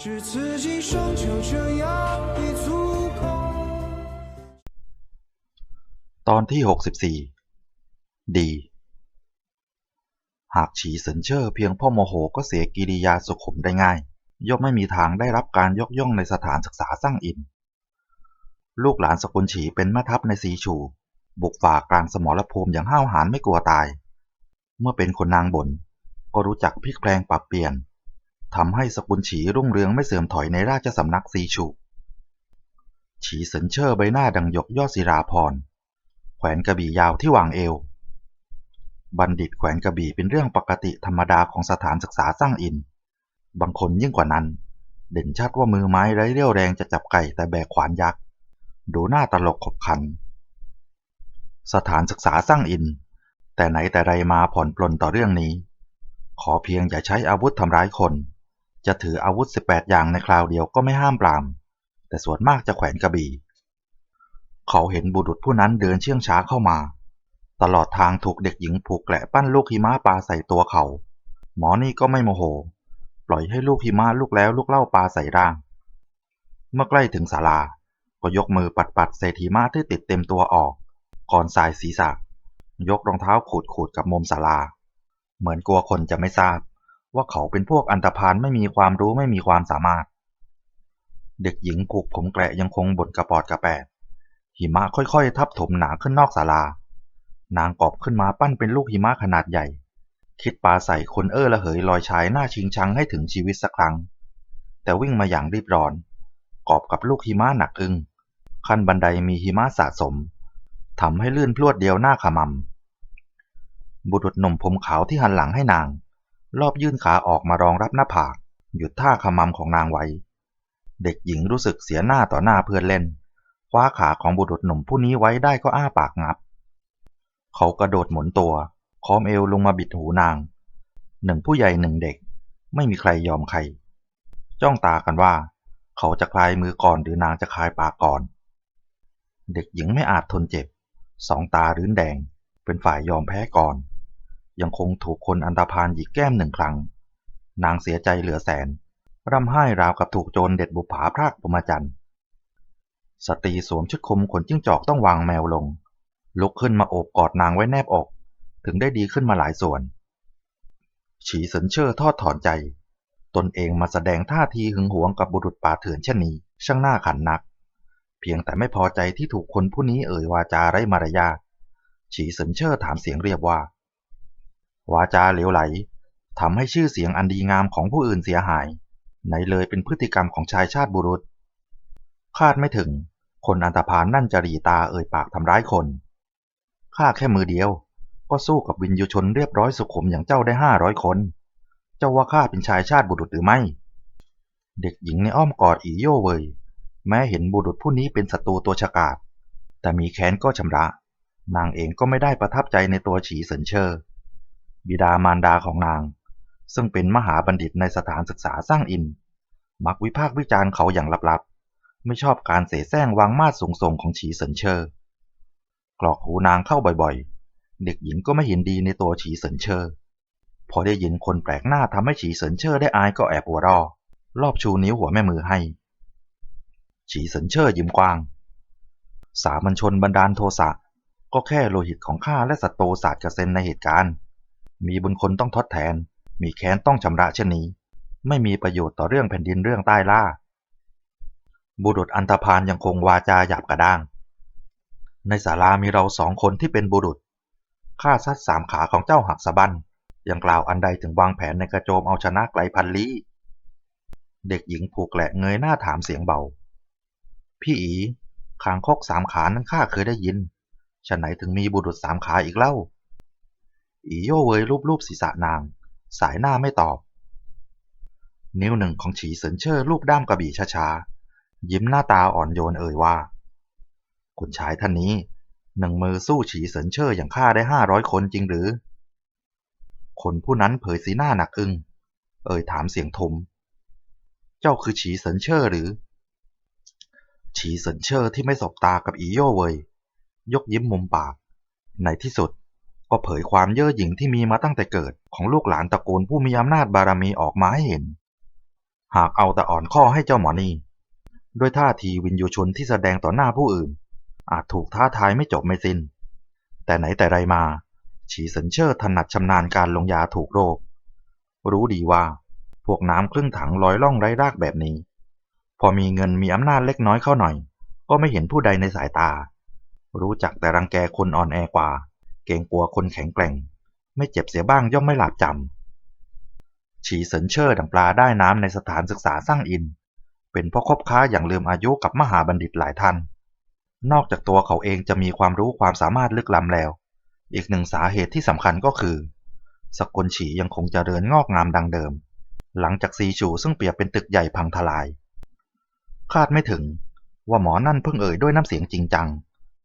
只此一生就这样一足够。 ตอนที่ 64 ดี หากฉีเซินเชอร์เพียงเพ่อโมโหก็เสียกิริยาสุขุมได้ง่าย ย่อมไม่มีทางได้รับการยกย่องในสถานศึกษาสร้างอิน ลูกหลานสกุลฉีเป็นแม่ทัพในซีชู บุกฝ่ากลางสมรภูมิอย่างห้าวหาญไม่กลัวตาย เมื่อเป็นคนนางบน ก็รู้จักพลิกแปลงปรับเปลี่ยน ทำให้สกุลฉีรุ่งเรืองไม่เสื่อมถอยในราชสำนักซีชู ฉีเซินเชอร์ใบหน้าดังหยกยอดศิราพร แขวนกระบี่ยาวที่วางเอว บัณฑิตแขวนกระบี่เป็นเรื่องปกติธรรมดาของสถานศึกษาสร้างอิน บางคนยิ่งกว่านั้น เด่นชัดว่ามือไม้ไร้เรี่ยวแรงจะจับไก่แต่แบกขวานยักษ์ ดูหน้าตลกขบขัน สถานศึกษาสร้างอิน แต่ไหนแต่ไรมาผ่อนปลนต่อเรื่องนี้ขอเพียงอย่าใช้อาวุธทำร้ายคน จะถืออาวุธ 18 อย่างในคราวเดียวก็ไม่ห้ามปราม แต่ส่วนมากจะแขวนกระบี่ เขาเห็นบุรุษผู้นั้นเดินเชื่องช้าเข้ามา ตลอดทางถูกเด็กหญิงผูกแกละปั้นลูกหิมะปลาใส่ตัวเขา หมอนี่ก็ไม่โมโห ปล่อยให้ลูกหิมะลูกแล้วลูกเล่าปลาใส่ร่าง เมื่อใกล้ถึงศาลา ก็ยกมือปัดปัดๆเศษหิมะที่ติดเต็มตัวออก ก่อนสายศีรษะ ยกรองเท้าขูดขูดๆกับมุมศาลา เหมือนกลัวคนจะไม่ทราบ ว่าเขาเป็นพวกอันธพาลไม่มีความรู้ไม่มีความสามารถ เด็กหญิงผูกผมแกละยังคงบ่นกระปอดกระแปดหิมะค่อยๆ ทับถมหนาขึ้นนอกศาลา นางกอบขึ้นมาปั้นเป็นลูกหิมะขนาดใหญ่ คิดปาใส่คนเอ้อละเหยลอยชายหน้าชิงชังให้ถึงชีวิตสักครั้ง แต่วิ่งมาอย่างรีบร้อน กอบกับลูกหิมะหนักอึ้งขั้นบันไดมีหิมะสะสมทำให้ลื่นพรวดเดียวหน้าขมำบุรุษหนุ่มผมขาวที่หันหลังให้นาง รอบยื่นขาออกมารองรับหน้าผาก หยุดท่าขมำของนางไว้ เด็กหญิงรู้สึกเสียหน้าต่อหน้าเพื่อนเล่น คว้าขาของบุรุษหนุ่มผู้นี้ไว้ได้ก็อ้าปากงับ เขากระโดดหมุนตัวค้อมเอวลงมาบิดหูนาง หนึ่งผู้ใหญ่หนึ่งเด็ก ไม่มีใครยอมใคร จ้องตากันว่า เขาจะคลายมือก่อนหรือนางจะคลายปากก่อน เด็กหญิงไม่อาจทนเจ็บ สองตารื้นแดง เป็นฝ่ายยอมแพ้ก่อน ยังคงถูกคนอันตรพานหยิกแก้มหนึ่งครั้ง นางเสียใจเหลือแสน ร่ำไห้ราวกับถูกโจรเด็ดบุปผาพรากพรหมจรรย์สตรีสวมชุดคลุมขนจิ้งจอกต้องวางแมวลง ลุกขึ้นมาโอบกอดนางไว้แนบอก ถึงได้ดีขึ้นมาหลายส่วน ฉีเสินเชอร์ทอดถอนใจ ตนเองมาแสดงท่าทีหึงหวงกับบุรุษป่าเถื่อนเช่นนี้ ช่างน่าขันนัก เพียงแต่ไม่พอใจที่ถูกคนผู้นี้เอ่ยวาจาไร้มารยาทฉีเสินเชอร์ถามเสียงเรียบว่า วาจาเหลวไหลทำให้ชื่อเสียงอันดีงามของผู้อื่นเสียหาย ไหนเลยเป็นพฤติกรรมของชายชาติบุรุษ คาดไม่ถึง คนอันตพานนั่นจะหรีตาเอ่ยปากทำร้ายคนข้าแค่มือเดียว ก็สู้กับวินยูชนเรียบร้อยสุขุมอย่างเจ้าได้ห้าร้อยคน เจ้าว่าข้าเป็นชายชาติบุรุษหรือไม่ เด็กหญิงในอ้อมกอดอีโย่เวยแม้เห็นบุรุษผู้นี้เป็นศัตรูตัวฉกาจแต่มีแค้นก็ชำระ นางเองก็ไม่ได้ประทับใจในตัวฉีเซินเชอร์ บิดามารดาของนาง ซึ่งเป็นมหาบัณฑิตในสถานศึกษาสร้างอิน มักวิพากษ์วิจารณ์เขาอย่างลับๆ ไม่ชอบการเสแสร้งวางมาดสูงส่งของฉีเซินเชอร์กรอกหูนางเข้าบ่อยๆ เด็กหญิงก็ไม่เห็นดีในตัวฉีเซินเชอร์พอได้ยินคนแปลกหน้าทำให้ฉีเซินเชอร์ได้อายก็แอบหัวรอรอบชูนิ้วหัวแม่มือให้ ฉีเซินเชอร์ยิ้มกว้าง สามัญชนบันดาลโทสะก็แค่โลหิตของข้าและศัตรูศาสตร์กระเซ็นในเหตุการณ์ มีบุญคนต้องทดแทน มีแค้นต้องชำระเช่นนี้ ไม่มีประโยชน์ต่อเรื่องแผ่นดินเรื่องใต้ล่า บุรุษอันธพาลยังคงวาจาหยาบกระด้าง ในศาลามีเราสองคนที่เป็นบุรุษ ข้าซัดสามขาของเจ้าหักสะบันยังกล่าวอันใดถึงวางแผนในกระโจมเอาชนะไกลพันลี้ เด็กหญิงผูกแกละเงยหน้าถามเสียงเบา พี่อีคางคกสามขานั้นข้าเคยได้ยินฉะไหนถึงมีบุรุษสามขาอีกเล่า อีโยเวยรูปรูปศีรษะนาง สายหน้าไม่ตอบ นิ้วหนึ่งของฉีเสินเชอร์รูปด้ามกระบี่ช้าๆ ยิ้มหน้าตาอ่อนโยนเอ่ยว่า คุณชายท่านนี้หนึ่งมือสู้ฉีเสินเชอร์อย่างข้าได้ห้าร้อยคนจริงหรือ คนผู้นั้นเผยสีหน้าหนักอึ้ง เอ่ยถามเสียงทุม เจ้าคือฉีเสินเชอร์หรือ ฉีเสินเชอร์ที่ไม่สบตากับอีโยเวยยกยิ้มมุมปาก ในที่สุด ก็เผยความเย่อหยิ่งที่มีมาตั้งแต่เกิดของลูกหลานตระกูลผู้มีอำนาจบารมีออกมาให้เห็น หากเอาแต่อ่อนข้อให้เจ้าหมอนี่ด้วยท่าทีวินยูชนที่แสดงต่อหน้าผู้อื่น อาจถูกท้าทายไม่จบไม่สิน้น แต่ไหนแต่ไรมาฉีเซินเชอร์ถนัดชำนาญการลงยาถูกโรค รู้ดีว่า พวกน้ำครึ่งถังลอยล่องไร้รากแบบนี้ พอมีเงินมีอำนาจเล็กน้อยเข้าหน่อย ก็ไม่เห็นผู้ใดในสายตา รู้จักแต่รังแกคนอ่อนแอกว่า กรงกลัวคนแข็งแกร่ง ไม่เจ็บเสียบ้างย่อมไม่หลาบจำ ฉีเซินเชอร์ดังปลาได้น้ำในสถานศึกษาสร้างอิน เป็นเพ่อคบค้าอย่างลืมอายุกับมหาบัณฑิตหลายท่าน นอกจากตัวเขาเองจะมีความรู้ความสามารถลึกล้ำแล้ว อีกหนึ่งสาเหตุที่สำคัญก็คือ สกุลฉียังคงเจริญงอกงามดังเดิม หลังจากซีชูซึ่งเปรียบเป็นตึกใหญ่พังทลาย คาดไม่ถึงว่าหมอนั่นเพิ่งเอ่ยด้วยน้ำเสียงจริงจัง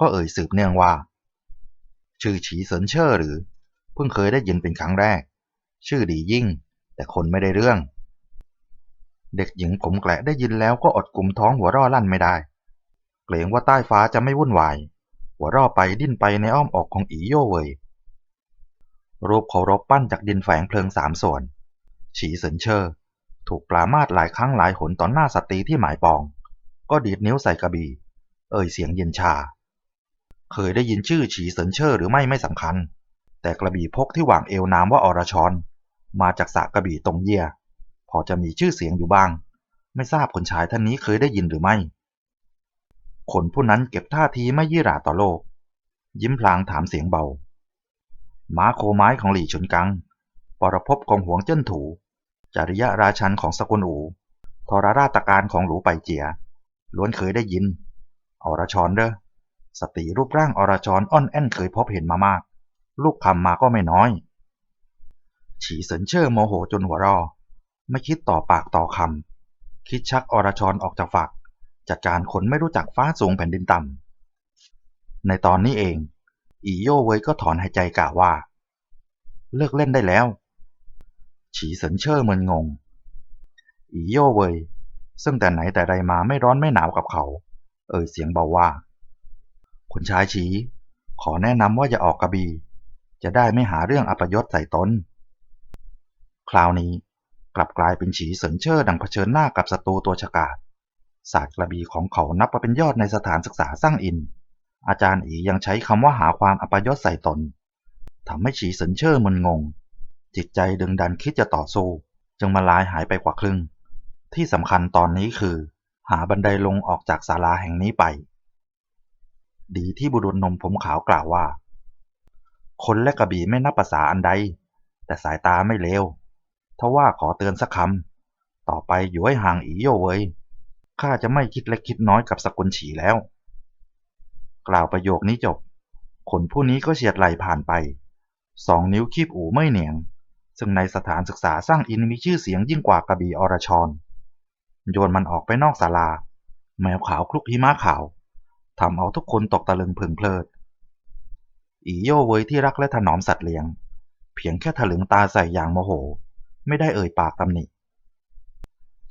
ก็เอ่ยสืบเนื่องว่า ชื่อฉีเซินเชอร์หรือ เพิ่งเคยได้ยินเป็นครั้งแรก ชื่อดียิ่ง แต่คนไม่ได้เรื่อง เด็กหญิงผมแกละได้ยินแล้วก็อดกลุ่มท้องหัวร่อลั่นไม่ได้ เกรงว่าใต้ฟ้าจะไม่วุ่นวาย หัวร่อไปดิ้นไปในอ้อมอกของอีโย่เวยรูปเคารพปั้นจากดินแฝงเพลิงสามส่วน ฉีเซินเชอร์ถูกปรามาสหลายครั้งหลายหนต่อหน้าสตรีที่หมายปอง ก็ดีดนิ้วใส่กระบี่ เอ่ยเสียงเย็นชา เคยได้ยินชื่อฉีเซินเชอร์หรือไม่ไม่สำคัญ แต่กระบี่พกที่วางเอวนาว่าอรชร มาจากสระกระบี่ตรงเยี่ยพอจะมีชื่อเสียงอยู่บ้าง ไม่ทราบคนชายท่านนี้เคยได้ยินหรือไม่ คนผู้นั้นเก็บท่าทีไม่ยี่หร่าต่อโลก ยิ้มพลางถามเสียงเบา ม้าโคไม้ของหลี่ชุนกัง ปรภพของหวงเจิ้นถู จริยะราชันของสกุลอูทรราชการของหลูไปเจีย ล้วนเคยได้ยิน อรชรเด้อ สตรีรูปร่างอรชรอ่อนแอนเคยพบเห็นมามาก ลูกคำมาก็ไม่น้อย ฉีเซินเชอร์โมโหจนหัวรอ ไม่คิดต่อปากต่อคำ คิดชักอรชรออกจากฝัก จัดการคนไม่รู้จักฟ้าสูงแผ่นดินต่ำ ในตอนนี้เอง อีโยเวยก็ถอนหายใจกล่าวว่า เลิกเล่นได้แล้ว ฉีเซินเชอร์มึนงง อีโยเวยซึ่งแต่ไหนแต่ไรมาไม่ร้อนไม่หนาวกับเขา เอ่ยเสียงเบาว่า คุณชายฉี ขอแนะนำว่าอย่าออกกระบี่ จะได้ไม่หาเรื่องอัปยศใส่ตน คราวนี้กลับกลายเป็นฉีเสินเชอร์ดังเผชิญหน้ากับศัตรูตัวฉกาจศาสตร์กระบี่ของเขานับว่าเป็นยอดในสถานศึกษาสร้างอิน อาจารย์อียังใช้คำว่าหาความอัปยศใส่ตนทำให้ฉีเสินเชอร์มึนงง จิตใจดึงดันคิดจะต่อสู้ จึงมาลายหายไปกว่าครึ่ง ที่สำคัญตอนนี้คือ หาบันไดลงออกจากศาลาแห่งนี้ไป ดีที่บุรุษนมผมขาวกล่าวว่า คนและกระบี่ไม่นับภาษาอันใด แต่สายตาไม่เลวทว่าขอเตือนสักคำ ต่อไปอยู่ให้ห่างอีโยเว้ยข้าจะไม่คิดเล็กคิดน้อยกับสกุลฉีแล้ว กล่าวประโยคนี้จบ คนผู้นี้ก็เฉียดไหลผ่านไป สองนิ้วคีบอู่ไม่เหนียง ซึ่งในสถานศึกษาสร้างอินมีชื่อเสียงยิ่งกว่ากระบี่อรชร โยนมันออกไปนอกศาลา แมวขาวคลุกหิมะขาว ทำเอาทุกคนตกตะลึงพึงเพลิด อีโยเวยที่รักและถนอมสัตว์เลี้ยง เพียงแค่ถลึงตาใส่อย่างโมโห ไม่ได้เอ่ยปากตำหนิ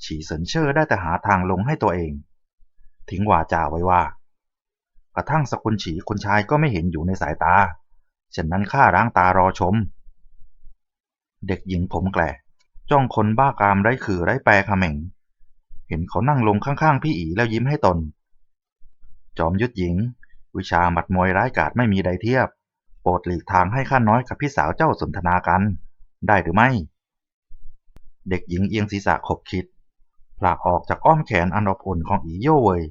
ฉีเซินเชอร์ได้แต่หาทางลงให้ตัวเอง ทิ้งวาจาไว้ว่า กระทั่งสกุลฉีคุณชายก็ไม่เห็นอยู่ในสายตาฉะนั้นข้าร้างตารอชม เด็กหญิงผมแกล่จ้องคนบ้ากามไร้ขื่อไร้แปรเขม่ง เห็นเขานั่งลงข้างๆพี่อีแล้วยิ้มให้ตน จอมยุทธหญิง วิชาหมัดมวยร้ายกาจไม่มีใดเทียบ โปรดหลีกทางให้ข้าน้อยกับพี่สาวเจ้าสนทนากัน ได้หรือไม่ เด็กหญิงเอียงศีรษะขบคิดผลากออกจากอ้อมแขนอันอบอุ่นของอีโยเวย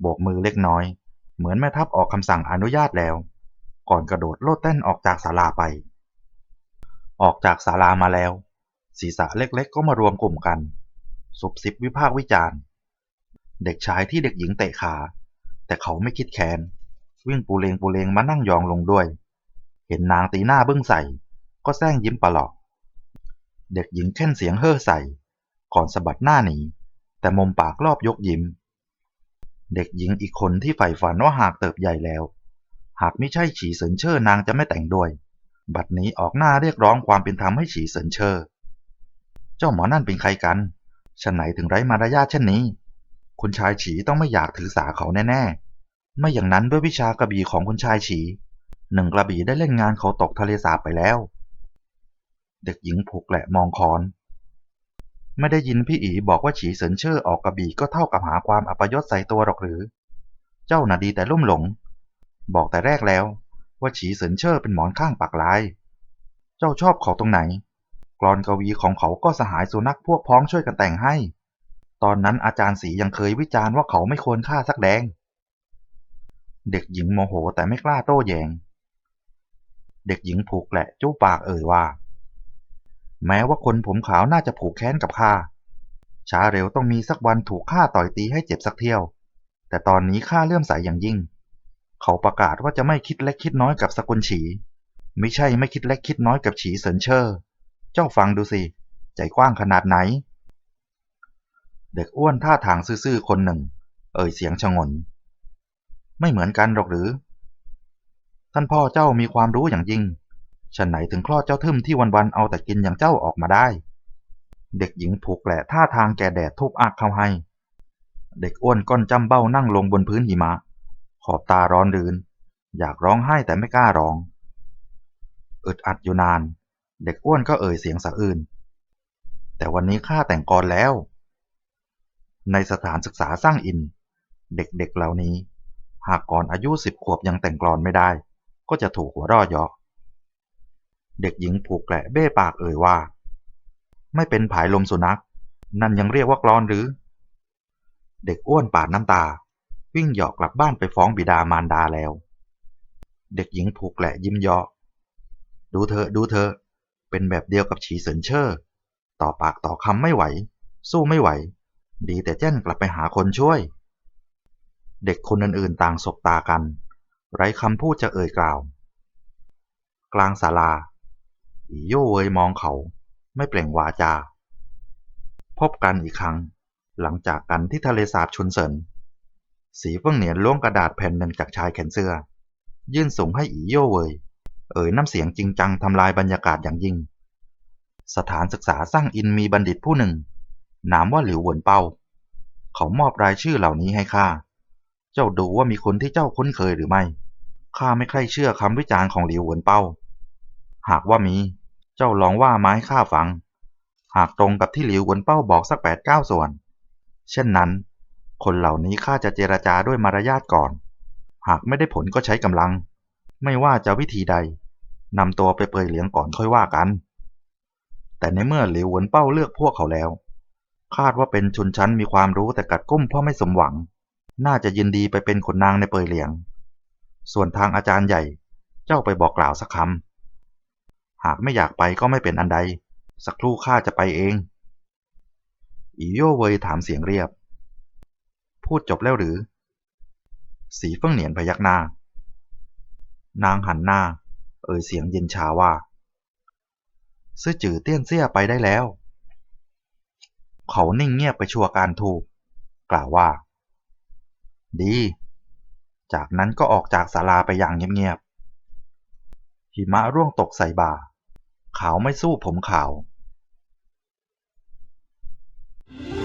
โบกมือเล็กน้อย เหมือนแม่ทัพออกคำสั่งอนุญาตแล้ว ก่อนกระโดดโลดเต้นออกจากศาลาไป ออกจากศาลามาแล้ว ศีรษะเล็กๆ ก็มารวมกลุ่มกัน สุบซิบวิพากวิจารณ์ เด็กชายที่เด็กหญิงเตะขา แต่เขาไม่คิดแค้นวิ่งปูเลงปูเลงมานั่งยองลงด้วย เห็นนางตีหน้าเบึ้องใส่ ก็แซงยิ้มปลอก เด็กหญิงแค่นเสียงเฮ่อใส่ ก่อนสะบัดหน้าหนี แต่มุมปากรอบยกยิ้ม เด็กหญิงอีกคนที่ใฝ่ฝันว่าหากเติบใหญ่แล้ว หากไม่ใช่ฉีเสินเชอร์นางจะไม่แต่งด้วย บัดนี้ออกหน้าเรียกร้องความเป็นธรรมให้ฉีเสินเชอร์ เจ้าหมอนั่นเป็นใครกันฉันไหนถึงไร้มารยาทเช่นนี้ คุณชายฉีต้องไม่อยากถือสาเขาแน่ๆ ไม่อย่างนั้นด้วยวิชากระบี่ของคุณชายฉีหนึ่งกระบี่ได้เล่นงานเขาตกทะเลสาบไปแล้ว เด็กหญิงผูกแหละมองคอน ไม่ได้ยินพี่อีบอกว่าฉีเสินเช่อออกกระบี่ก็เท่ากับหาความอัปยศใส่ตัวหรอกหรือ เจ้าน่ะดีแต่ลุ่มหลง บอกแต่แรกแล้ว ว่าฉีเสินเช่อเป็นหมอนข้างปากลาย เจ้าชอบเขาตรงไหนกรอนกวีของเขาก็สหายสุนัขพวกพ้องช่วยกันแต่งให้ ตอนนั้นอาจารย์สียังเคยวิจารณ์ว่าเขาไม่ควรฆ่าสักแดง เด็กหญิงโมโหแต่ไม่กล้าโต้แยง้ง เด็กหญิงผูกแหละจู้ปากเอ่ยว่า แม้ว่าคนผมขาวน่าจะผูกแค้นกับข้า ช้าเร็วต้องมีสักวันถูกข้าต่อยตีให้เจ็บสักเที่ยว แต่ตอนนี้ข้าเลื่อมใสอย่างยิ่ง เขาประกาศว่าจะไม่คิดเล็กคิดน้อยกับสกุลฉี ไม่ใช่ไม่คิดเล็กคิดน้อยกับฉีเซินเชอร์ เจ้าฟังดูสิ ใจกว้างขนาดไหน เด็กอ้วนท่าทางซื่อๆคนหนึ่ง เอ่ยเสียงชงน ไม่เหมือนกันหรอกหรือ ท่านพ่อเจ้ามีความรู้อย่างยิ่ง ฉันไหนถึงคลอดเจ้าทึมที่วันๆเอาแต่กินอย่างเจ้าออกมาได้ เด็กหญิงผูกแกละท่าทางแก่แดดทุบอักเข้าให้ เด็กอ้วนก้อนจำเบ้านั่งลงบนพื้นหิมะ ขอบตาร้อนรืน อยากร้องไห้แต่ไม่กล้าร้องอึดอัดอยู่นาน เด็กอ้วนก็เอ่ยเสียงสะอื้นแต่วันนี้ข้าแต่งกรแล้ว ในสถานศึกษาสร้างอิน เด็กๆเหล่านี้ หากก่อนอายุสิบขวบยังแต่งกลอนไม่ได้ ก็จะถูกหัวร่อยาะเด็กหญิงผูกแกละเบ้ปากเอ่ยว่า ไม่เป็นผายลมสุนัข นั่นยังเรียกว่ากลอนหรือ เด็กอ้วนปาดน้ำตา วิ่งหยาะกลับบ้านไปฟ้องบิดามารดาแล้ว เด็กหญิงผูกแกละยิ้มเยาะดูเธอดูเธอเป็นแบบเดียวกับฉีเสินเชอร์ ต่อปากต่อคำไม่ไหว สู้ไม่ไหว ดีแต่แจ้นกลับไปหาคนช่วย เด็กคนอื่นๆต่างสบตากัน ไร้คำพูดจะเอ่ยกล่าว กลางศาลาอีโยเวยมองเขาไม่เปล่งวาจา พบกันอีกครั้ง หลังจากกันที่ทะเลสาบชุนเซินสีเฟิ่งเหนียนล้วงกระดาษแผ่นหนึ่งจากชายแขนเสื้อ ยื่นส่งให้อีโยเวย เอ่ยน้ำเสียงจริงจังทำลายบรรยากาศอย่างยิ่ง สถานศึกษาสร้างอินมีบัณฑิตผู้หนึ่ง นามว่าหลิวเหวินเป้าเขามอบรายชื่อเหล่านี้ให้ข้า เจ้าดูว่ามีคนที่เจ้าคุ้นเคยหรือไม่ ข้าไม่ใคร่เชื่อคำวิจารณ์ของหลิวเหวินเป้าหากว่ามี เจ้าลองว่ามาให้ข้าฟัง หากตรงกับที่หลิวเหวินเป้าบอกสักแปดเก้าส่วน เช่นนั้น คนเหล่านี้ข้าจะเจรจาด้วยมารยาทก่อน หากไม่ได้ผลก็ใช้กำลัง ไม่ว่าจะวิธีใดนำตัวไปเปยเหลียงก่อนค่อยว่ากัน แต่ในเมื่อหลิวเหวินเป้าเลือกพวกเขาแล้ว คาดว่าเป็นชนชั้นมีความรู้แต่กัดก้มเพราะไม่สมหวัง น่าจะยินดีไปเป็นขนนางในเปยเหลียง ส่วนทางอาจารย์ใหญ่ เจ้าไปบอกกล่าวสักคำหากไม่อยากไปก็ไม่เป็นอันใด สักครู่ข้าจะไปเอง อีโยเวยถามเสียงเรียบ พูดจบแล้วหรือ สีเฟิ่งเหนียนพยักหน้า นางหันหน้า เอ่ยเสียงเย็นชาว่า ซื่อจือเตี้ยนเสี้ยไปได้แล้ว เขานิ่งเงียบไปชั่วการถูก กล่าวว่า ดี จากนั้นก็ออกจากศาลาไปอย่างเงียบๆหิมะร่วงตกใส่บ่า ขาวไม่สู้ผมขาว you